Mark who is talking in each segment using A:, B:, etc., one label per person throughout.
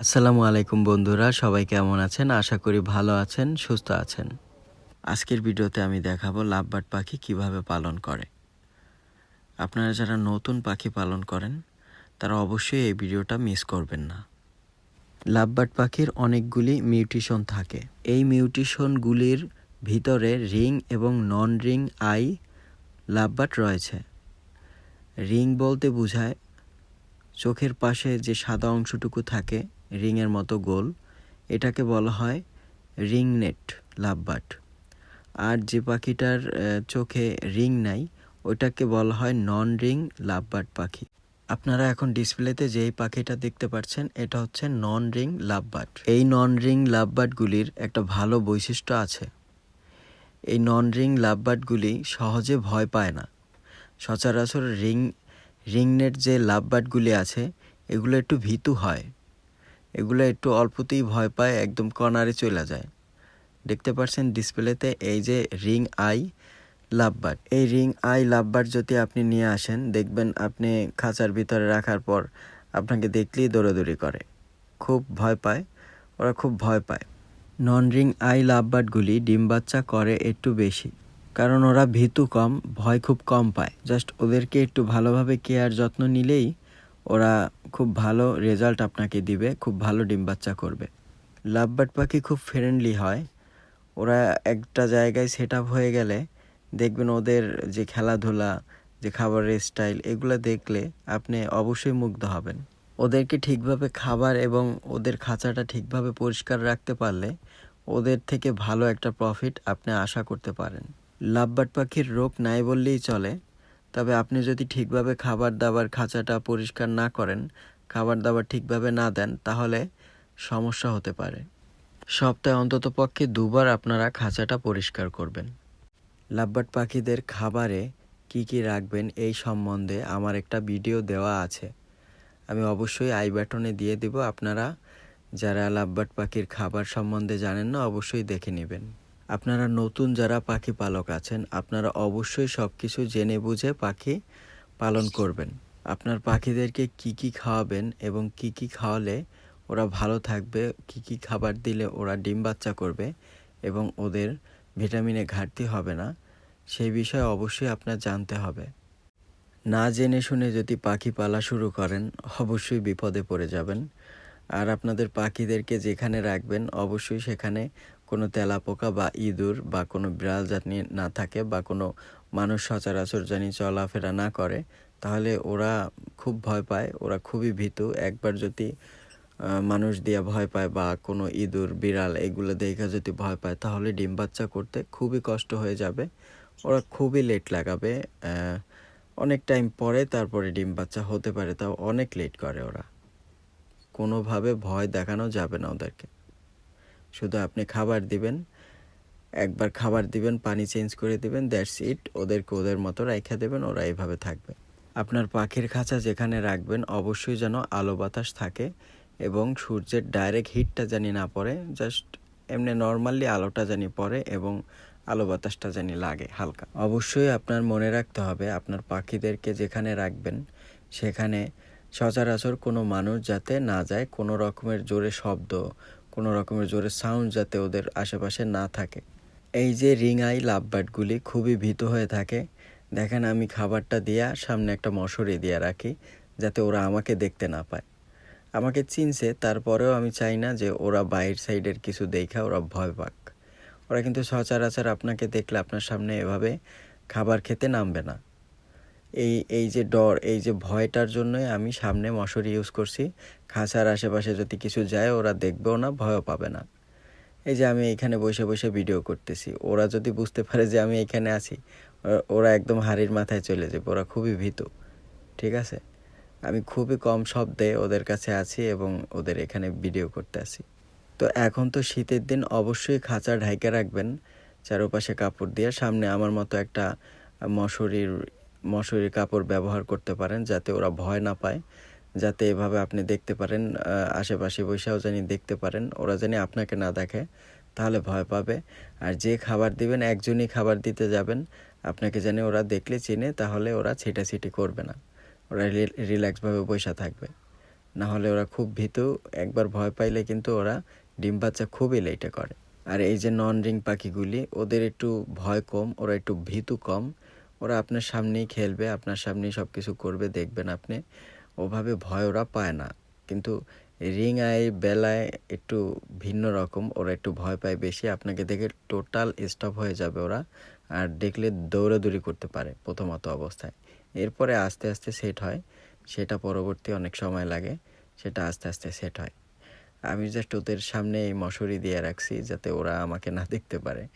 A: আসসালামু আলাইকুম বন্ধুরা, সবাই কেমন আছেন? আশা করি ভালো আছেন, সুস্থ আছেন। আজকের ভিডিওতে আমি দেখাবো লাভবার্ড পাখি কীভাবে পালন করে। আপনারা যারা নতুন পাখি পালন করেন, তারা অবশ্যই এই ভিডিওটা মিস করবেন না। লাভবার্ড পাখির অনেকগুলি মিউটেশন থাকে। এই মিউটেশনগুলির ভিতরে রিং এবং নন রিং আই লাভবার্ড রয়েছে। রিং বলতে বোঝায় চোখের পাশে যে সাদা অংশটুকু থাকে রিংয়ের মতো গোল। এটাকে বলা হয় রিংনেট লাভবার্ড আর যে পাখিটার চোখে রিং নাই, ওটাকে বলা হয় নন রিং লাভবার্ড পাখি। আপনারা এখন ডিসপ্লেতে যেই পাখিটা দেখতে পাচ্ছেন, এটা হচ্ছে নন রিং লাভবার্ড এই নন রিং লাভবার্ডগুলির একটা ভালো বৈশিষ্ট্য আছে। এই নন রিং লাভবার্ডগুলি সহজে ভয় পায় না। সচরাচর রিং, রিংনেট যে লাভবার্ডগুলি আছে, এগুলো একটু ভীতু হয়। এগুলো একটু অল্পতেই ভয় পায়, একদম কর্নারে চলে যায়। দেখতে পাচ্ছেন ডিসপ্লেতে এই যে রিং আই লাভবার্ড এই রিং আই লাভবার্ড যদি আপনি নিয়ে আসেন, দেখবেন আপনি খাঁচার ভিতরে রাখার পর আপনাকে দেখলেই দৌড়াদৌড়ি করে। খুব ভয় পায়, ওরা খুব ভয় পায়। নন রিং আই লাভবার্ডগুলি ডিম বাচ্চা করে একটু বেশি, কারণ ওরা ভীতু কম, ভয় খুব কম পায়। জাস্ট ওদেরকে একটু ভালোভাবে কেয়ার যত্ন নিলেই ওরা খুব ভালো রেজাল্ট আপনাকে দিবে, খুব ভালো ডিম বাচ্চা করবে। লাভবার্ড পাখি খুব ফ্রেন্ডলি হয়। ওরা একটা জায়গায় সেট হয়ে গেলে দেখবেন ওদের যে খেলাধুলা, যে খাবারের স্টাইল এগুলো দেখলে আপনি অবশ্যই মুগ্ধ হবেন। ওদেরকে ঠিকভাবে খাবার এবং ওদের খাঁচাটা ঠিকভাবে পরিষ্কার রাখতে পারলে ওদের থেকে ভালো একটা প্রফিট আপনি আশা করতে পারেন। লাভবার্ড পাখির রোগ নাই বললেই চলে। তবে আপনি যদি ঠিকভাবে খাবার দাবার খাঁচাটা পরিষ্কার না করেন খাবার দাবার ঠিকভাবে না দেন, তাহলে সমস্যা হতে পারে। সপ্তাহে অন্তত পক্ষে দুবার আপনারা খাঁচাটা পরিষ্কার করবেন। লাভবার্ড পাখিদের খাবারে কি কি রাখবেন এই সম্বন্ধে আমার একটা ভিডিও দেওয়া আছে। আমি অবশ্যই আই বাটনে দিয়ে দিব, আপনারা যারা লাভবার্ড পাখির খাবার সম্বন্ধে জানেন না, অবশ্যই দেখে নেবেন। আপনারা নতুন যারা পাখি পালক আছেন, আপনারা অবশ্যই সব কিছু জেনে বুঝে পাখি পালন করবেন। আপনার পাখিদেরকে কি কি খাওয়াবেন এবং কি কি খাওয়ালে ওরা ভালো থাকবে, কি কি খাবার দিলে ওরা ডিম বাচ্চা করবে এবং ওদের ভিটামিনে ঘাটতি হবে না, সেই বিষয়ে অবশ্যই আপনার জানতে হবে। না জেনে শুনে যদি পাখি পালা শুরু করেন, অবশ্যই বিপদে পড়ে যাবেন। আর আপনাদের পাখিদেরকে যেখানে রাখবেন, অবশ্যই সেখানে কোনো তেলাপোকা বা ইঁদুর বা কোনো বিড়াল জানি না থাকে বা কোনো মানুষ সচরাচর জানি চলাফেরা না করে, তাহলে ওরা খুব ভয় পায়, ওরা খুবই ভীতু। একবার যদি মানুষ দিয়া ভয় পায় বা কোনো ইঁদুর, বিড়াল এগুলো দেখে যদি ভয় পায়, তাহলে ডিম বাচ্চা করতে খুবই কষ্ট হয়ে যাবে। ওরা খুবই লেট লাগাবে অনেক টাইম পরে তারপরে ডিম বাচ্চা হতে পারে, তাও অনেক লেট করে ওরা। কোনোভাবে ভয় দেখানো যাবে না ওদেরকে। শুধু আপনি খাবার দিবেন, একবার খাবার দিবেন, পানি চেঞ্জ করে দিবেন, দ্যাটস ইট, ওদেরকে ওদের মতো রাইখা দেবেন, ওরা এইভাবে থাকবে। আপনার পাখির খাঁচা যেখানে রাখবেন, অবশ্যই যেন আলো বাতাস থাকে এবং সূর্যের ডাইরেক্ট হিটটা জানি না পড়ে, জাস্ট এমনি নর্মালি আলোটা জানি পড়ে এবং আলো বাতাসটা জানি লাগে হালকা। অবশ্যই আপনার মনে রাখতে হবে, আপনার পাখিদেরকে যেখানে রাখবেন, সেখানে সচরাচর কোনো মানুষ যাতে না যায়, কোনো রকমের জোরে শব্দ কোনো রকমের জোরে সাউন্ড যাতে ওদের আশেপাশে না থাকে। এই যে রিং আই লাভবার্ডগুলি খুবই ভীত হয়ে থাকে। দেখেন আমি খাবারটা দিয়া সামনে একটা মশারি দিয়ে রাখি, যাতে ওরা আমাকে দেখতে না পায়। আমাকে চিনছে, তারপরেও আমি চাই না যে ওরা বাইর সাইডের কিছু দেখা, ওরা ভয় পাক। ওরা কিন্তু সচরাচর আপনাকে দেখলে আপনার সামনে এভাবে খাবার খেতে নামবে না। এই এই যে ডর, এই যে ভয়টার জন্যই আমি সামনে মশারি ইউজ করছি। খাঁচার আশেপাশে যদি কিছু যায়, ওরা দেখবেও না, ভয়ও পাবে না। এই যে আমি এখানে বসে বসে ভিডিও করতেছি। ওরা যদি বুঝতে পারে যে আমি এখানে আছি ওরা- একদম হাড়ির মাথায় চলে যাবে, ওরা খুবই ভীত। ঠিক আছে? আমি খুবই কম শব্দে ওদের কাছে আছি এবং ওদের এখানে ভিডিও করতে আছি। তো এখন তো শীতের দিন, অবশ্যই খাঁচা ঢাইকে রাখবেন। চারপাশে কাপড় দিয়ে, সামনে আমার মতো একটা মশুরির মশুরির কাপড় ব্যবহার করতে পারেন যাতে ওরা ভয় না পায়, যাতে এভাবে আপনি দেখতে পারেন আশেপাশে বসেও জানি দেখতে পারেন, ওরা জানি আপনাকে না দেখে, তাহলে ভয় পাবে। আর যে খাবার দিবেন, একজনই খাবার দিতে যাবেন, আপনাকে জানি ওরা দেখলে, চিনে, তাহলে ওরা ছিটাছিটি করবে না। ওরা রিল্যাক্সভাবে বসে থাকবে। না হলে ওরা খুব ভীতু, একবার ভয় পাইলে কিন্তু ওরা ডিম বাচ্চা খুবই লেটে করে। আর এই যে নন রিং পাখিগুলি, ওদের একটু ভয় কম, ওরা একটু ভীতু কম ওরা আপনার সামনেই খেলবে, আপনার সামনেই সব কিছু করবে, দেখবেন আপনি। ওভাবে ভয় ওরা পায় না। কিন্তু রিং আই বেলায় একটু ভিন্ন রকম, ওরা একটু ভয় পায় বেশি। আপনাকে দেখে টোটাল স্টপ হয়ে যাবে ওরা, আর দেখলে দৌড়াদৌড়ি করতে পারে প্রথমত অবস্থায়। এরপরে আস্তে আস্তে সেট হয়, সেটা পরবর্তী অনেক সময় লাগে, সেটা আস্তে আস্তে সেট হয়। আমি জাস্ট ওদের সামনে এই মশুরি দিয়ে রাখছি, যাতে ওরা আমাকে না দেখতে পারে।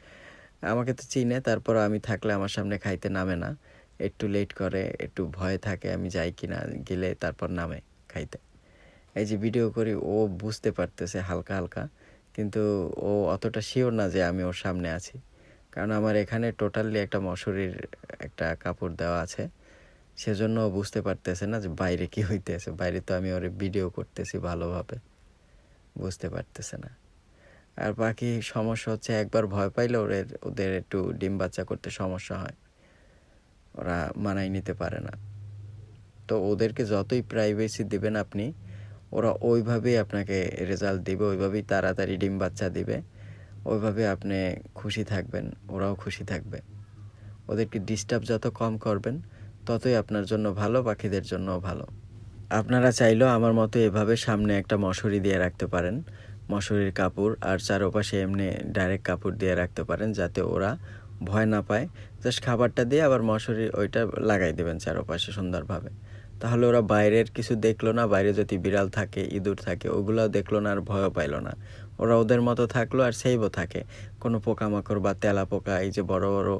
A: আমাকে তো চিনে, তারপর আমি থাকলে আমার সামনে খাইতে নামে না। একটু লেট করে, একটু ভয় থাকে আমি যাই কি না গেলে তারপর নামে খাইতে। এই যে ভিডিও করি, ও বুঝতে পারতেছে হালকা হালকা, কিন্তু ও অতটা শিওর না যে আমি ওর সামনে আছি। কারণ আমার এখানে টোটালি একটা মশুরির একটা কাপড় দেওয়া আছে। সেজন্য ও বুঝতে পারতেছে না যে বাইরে কি হইতেছে, বাইরে তো আমি ওর ভিডিও করতেছি ভালোভাবে। বুঝতে পারতেছে না। আর বাকি সমস্যা হচ্ছে একবার ভয় পাইলে ওদের ওদের একটু ডিম বাচ্চা করতে সমস্যা হয়। ওরা মানাই নিতে পারে না। তো ওদেরকে যতই প্রাইভেসি দিবেন আপনি, ওরা ওইভাবেই আপনাকে রেজাল্ট দিবে, ওইভাবেই তাড়াতাড়ি ডিম বাচ্চা দিবে, ওইভাবে আপনি খুশি থাকবেন, ওরাও খুশি থাকবে। ওদেরকে ডিস্টার্ব যত কম করবেন, ততই আপনার জন্য ভালো পাখিদের জন্যও ভালো। আপনারা চাইলেও আমার মতো এভাবে সামনে একটা মশুরি দিয়ে রাখতে পারেন। মশুরির কাপড় আর চারপাশে এমনি ডাইরেক্ট কাপড় দিয়ে রাখতে পারেন যাতে ওরা ভয় না পায়। জাস্ট খাবারটা দিয়ে আবার মশুরি ওইটা লাগাই দেবেন চারপাশে সুন্দরভাবে। তাহলে ওরা বাইরের কিছু দেখল না, বাইরে যদি বিড়াল থাকে, ইঁদুর থাকে, ওগুলোও দেখল না আর ভয়ও পাইলো না। ওরা ওদের মতো থাকল আর সেইবও থাকে। কোনো পোকামাকড় বা তেলা পোকা এই যে বড় বড়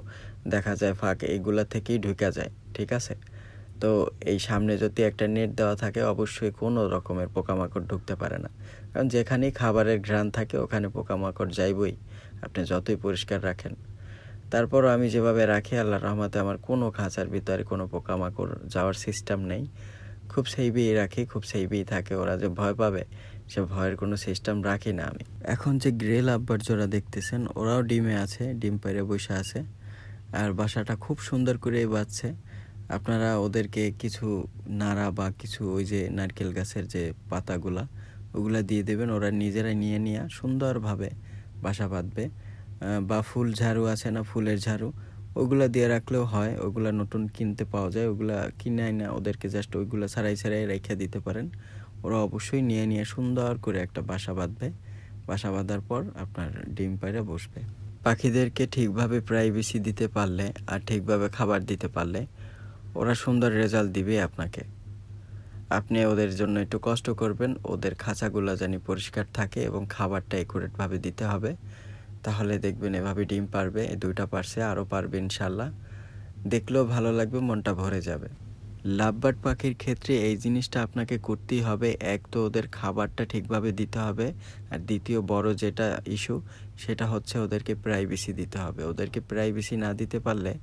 A: দেখা যায় ফাঁক, এইগুলা থেকেই ঢুকে যায়, ঠিক আছে? তো এই সামনে যদি একটা নেট দেওয়া থাকে, অবশ্যই কোনো রকমের পোকামাকড় ঢুকতে পারে না। কারণ যেখানেই খাবারের ঘ্রাণ থাকে, ওখানে পোকামাকড় যাইবই, আপনি যতই পরিষ্কার রাখেন। তারপরও আমি যেভাবে রাখি আল্লাহ রহমতে আমার কোনো খাঁচার ভিতরে কোনো পোকামাকড় যাওয়ার সিস্টেম নেই। খুব সেইবেই রাখি, খুব সেইবেই থাকে। ওরা যে ভয় পাবে, সে ভয়ের কোনো সিস্টেম রাখি না আমি। এখন যে গ্রেল আব্বার জোড়া দেখতেছেন, ওরাও ডিমে আছে, ডিম পেরে বসে আছে। আর বাসাটা খুব সুন্দর করেই বাজছে আপনারা ওদেরকে কিছু নাড়া বা কিছু ওই যে নারকেল গাছের যে পাতাগুলা, ওগুলা দিয়ে দেবেন। ওরা নিজেরাই নিয়ে নিয়ে সুন্দরভাবে বাসা বাঁধবে। বা ফুল ঝাড়ু আছে না ফুলের ঝাড়ু, ওগুলা দিয়ে রাখলেও হয়। ওগুলা নতুন কিনতে পাওয়া যায়। ওগুলা কিনে না ওদেরকে জাস্ট ওইগুলো ছাড়াই ছাড়াই রেখে দিতে পারেন। ওরা অবশ্যই নিয়ে নিয়ে সুন্দর করে একটা বাসা বাঁধবে। বাসা বাঁধার পর আপনার ডিম পাইরে বসবে। পাখিদেরকে ঠিকভাবে প্রাইভেসি দিতে পারলে আর ঠিকভাবে খাবার দিতে পারলে ওরা সুন্দর রেজাল্ট দিবে আপনাকে। আপনি ওদের জন্য একটু কষ্ট করবেন, ওদের খাঁচাগুলো জানি পরিষ্কার থাকে এবং খাবারটা একুরেটভাবে দিতে হবে। তাহলে দেখবেন এভাবে ডিম পারবে, এই দুইটা পারছে, আরও পারবে ইনশাল্লাহ। দেখলেও ভালো লাগবে, মনটা ভরে যাবে। লাভবার্ড পাখির ক্ষেত্রে এই জিনিসটা আপনাকে করতেই হবে। এক তো ওদের খাবারটা ঠিকভাবে দিতে হবে, আর দ্বিতীয় বড় যেটা ইস্যু সেটা হচ্ছে ওদেরকে প্রাইভেসি দিতে হবে। ওদেরকে প্রাইভেসি না দিতে পারলে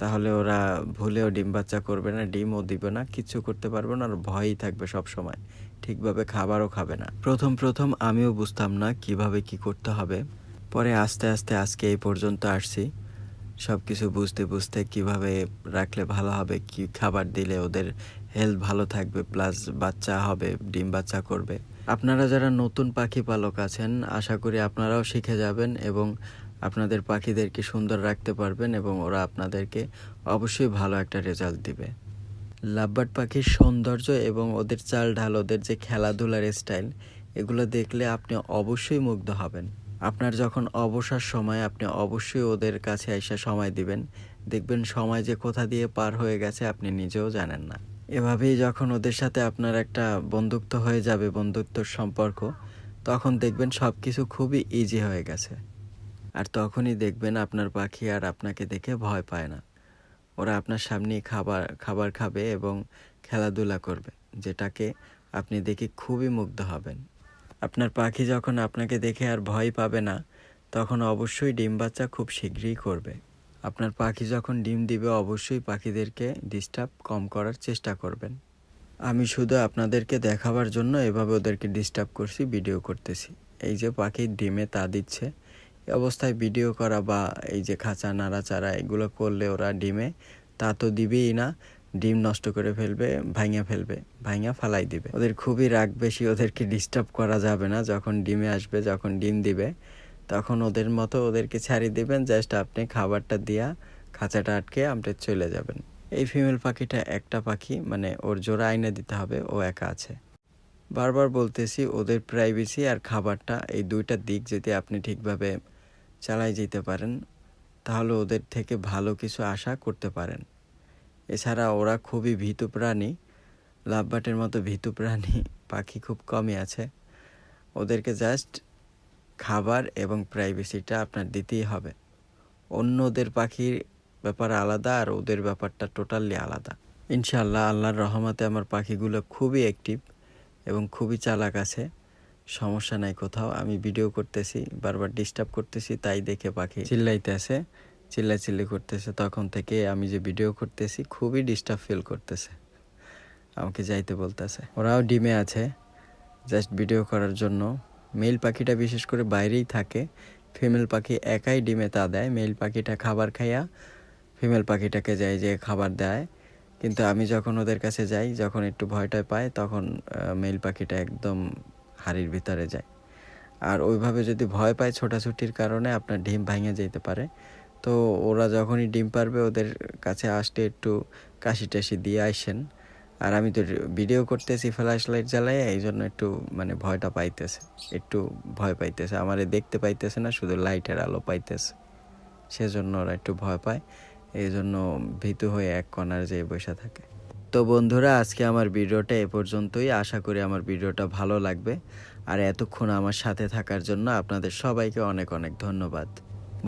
A: তাহলে ওরা ভুলেও ডিম বাচ্চা করবে না, ডিমও দিবে না কিচ্ছু করতে পারবে না আর ভয়ই থাকবে সব সময় ঠিকভাবে খাবারও খাবে না। প্রথম প্রথম আমিও বুঝতাম না কীভাবে কি করতে হবে। পরে আস্তে আস্তে আজকে এই পর্যন্ত আসছি। সব কিছু বুঝতে বুঝতে কীভাবে রাখলে ভালো হবে, কি খাবার দিলে ওদের হেলথ ভালো থাকবে প্লাস বাচ্চা হবে, ডিম বাচ্চা করবে। আপনারা যারা নতুন পাখি পালক আছেন, আশা করি আপনারাও শিখে যাবেন এবং আপনাদের পাখিদেরকে সুন্দর রাখতে পারবেন এবং ওরা আপনাদেরকে অবশ্যই ভালো একটা রেজাল্ট দিবে। লাভবার্ড পাখির সৌন্দর্য এবং ওদের চাল ঢাল, ওদের যে খেলাধুলার স্টাইল এগুলো দেখলে আপনি অবশ্যই মুগ্ধ হবেন। আপনার যখন অবসর সময়, আপনি অবশ্যই ওদের কাছে এসে সময় দিবেন। দেখবেন সময় যে কোথা দিয়ে পার হয়ে গেছে, আপনি নিজেও জানেন না। এভাবেই যখন ওদের সাথে আপনার একটা বন্ধুত্ব হয়ে যাবে, বন্ধুত্বর সম্পর্ক, তখন দেখবেন সব কিছু খুবই ইজি হয়ে গেছে। আর তখনই দেখবেন আপনার পাখি আর আপনাকে দেখে ভয় পায় না। ওরা আপনার সামনেই খাবার খাবার খাবে এবং খেলাধুলা করবে, যেটাকে আপনি দেখে খুবই মুগ্ধ হবেন। আপনার পাখি যখন আপনাকে দেখে আর ভয় পাবে না, তখন অবশ্যই ডিম বাচ্চা খুব শীঘ্রই করবে। আপনার পাখি যখন ডিম দিবে, অবশ্যই পাখিদেরকে ডিস্টার্ব কম করার চেষ্টা করবেন। আমি শুধু আপনাদেরকে দেখাবার জন্য এভাবে ওদেরকে ডিস্টার্ব করছি ভিডিও করতেছি। এই যে পাখি ডিমে তা দিচ্ছে অবস্থায় ভিডিও করা বা এই যে খাঁচা, নাড়াচাড়া এগুলো করলে ওরা ডিমে, তা তো দিবেই না। ডিম নষ্ট করে ফেলবে ভাঙা ফেলবে ভাঙা ফালাই দিবে। ওদের খুবই রাগ বেশি, ওদেরকে ডিস্টার্ব করা যাবে না। যখন ডিমে আসবে, যখন ডিম দিবে, তখন ওদের মতো ওদেরকে ছাড়িয়ে দিবেন। জাস্ট আপনি খাবারটা দিয়া খাঁচাটা আটকে আপনি চলে যাবেন। এই ফিমেল পাখিটা একটা পাখি মানে ওর জোড়া আইনে দিতে হবে, ও একা আছে। বারবার বলতেছি, ওদের প্রাইভেসি আর খাবারটা এই দুইটা দিক যদি আপনি ঠিকভাবে চালাই যেতে পারেন, তাহলে ওদের থেকে ভালো কিছু আশা করতে পারেন। এছাড়া ওরা খুবই ভীতু প্রাণী, লাভবাটের মতো ভীতু প্রাণী, পাখি খুব কমই আছে। ওদেরকে জাস্ট খাবার এবং প্রাইভেসিটা আপনার দিতেই হবে। অন্যদের পাখির ব্যাপার আলাদা আর ওদের ব্যাপারটা টোটালি আলাদা। ইনশাল্লাহ আল্লাহর রহমতে আমার পাখিগুলো খুবই অ্যাক্টিভ এবং খুবই চালাক আছে। সমস্যা নাই কোথাও। আমি ভিডিও করতেছি, বারবার ডিস্টার্ব করতেছি, তাই দেখে পাখি চিল্লাইতেছে চিল্লাচিল্লি করতেছে। তখন থেকে আমি যে ভিডিও করতেছি, খুবই ডিস্টার্ব ফিল করতেছে। আমাকে যাইতে বলতেছে। ওরাও ডিমে আছে জাস্ট ভিডিও করার জন্য। মেল পাখিটা বিশেষ করে বাইরেই থাকে। ফিমেল পাখি একাই ডিমে তা দেয়। মেল পাখিটা খাবার খাইয়া ফিমেল পাখিটাকে যায় যে খাবার দেয়। কিন্তু আমি যখন ওদের কাছে যাই, যখন একটু ভয়টায় পায়, তখন মেল পাখিটা একদম হাড়ির ভিতরে যায়। আর ওইভাবে যদি ভয় পায় ছোটাছুটির কারণে আপনার ডিম ভাঙে যেতে পারে। তো ওরা যখনই ডিম পারবে ওদের কাছে আসতে একটু কাশি টাশি দিয়ে আসেন। আর আমি তো ভিডিও করতেছি ফ্ল্যাশ লাইট জ্বালাই এই জন্য একটু মানে ভয়টা পাইতেছে। একটু ভয় পাইতেছে। আমারে দেখতে পাইতেছে না, শুধু লাইটের আলো পাইতেছে। সেজন্য ওরা একটু ভয় পায়। এই জন্য ভীতু হয়ে এক কণার যেয়ে বসে থাকে। তো বন্ধুরা, আজকে আমার ভিডিওটা এ পর্যন্তই। আশা করি আমার ভিডিওটা ভালো লাগবে। আর এতক্ষণ আমার সাথে থাকার জন্য আপনাদের সবাইকে অনেক অনেক ধন্যবাদ।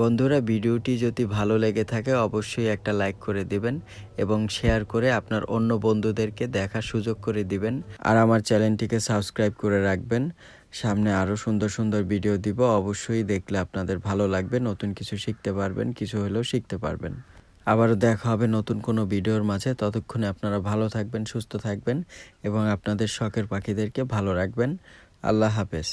A: বন্ধুরা, ভিডিওটি যদি ভালো লেগে থাকে, অবশ্যই একটা লাইক করে দিবেন এবং শেয়ার করে আপনার অন্য বন্ধুদেরকে দেখার সুযোগ করে দিবেন। আর আমার চ্যানেলটিকে সাবস্ক্রাইব করে রাখবেন। সামনে আরও সুন্দর সুন্দর ভিডিও দিব। অবশ্যই দেখলে আপনাদের ভালো লাগবে। নতুন কিছু শিখতে পারবেন, কিছু হলেও শিখতে পারবেন। আবারও দেখা হবে নতুন কোনো ভিডিওর মাঝে। ততক্ষণে আপনারা ভালো থাকবেন, সুস্থ থাকবেন এবং আপনাদের শখের পাখিদেরকে ভালো রাখবেন। আল্লাহ হাফেজ।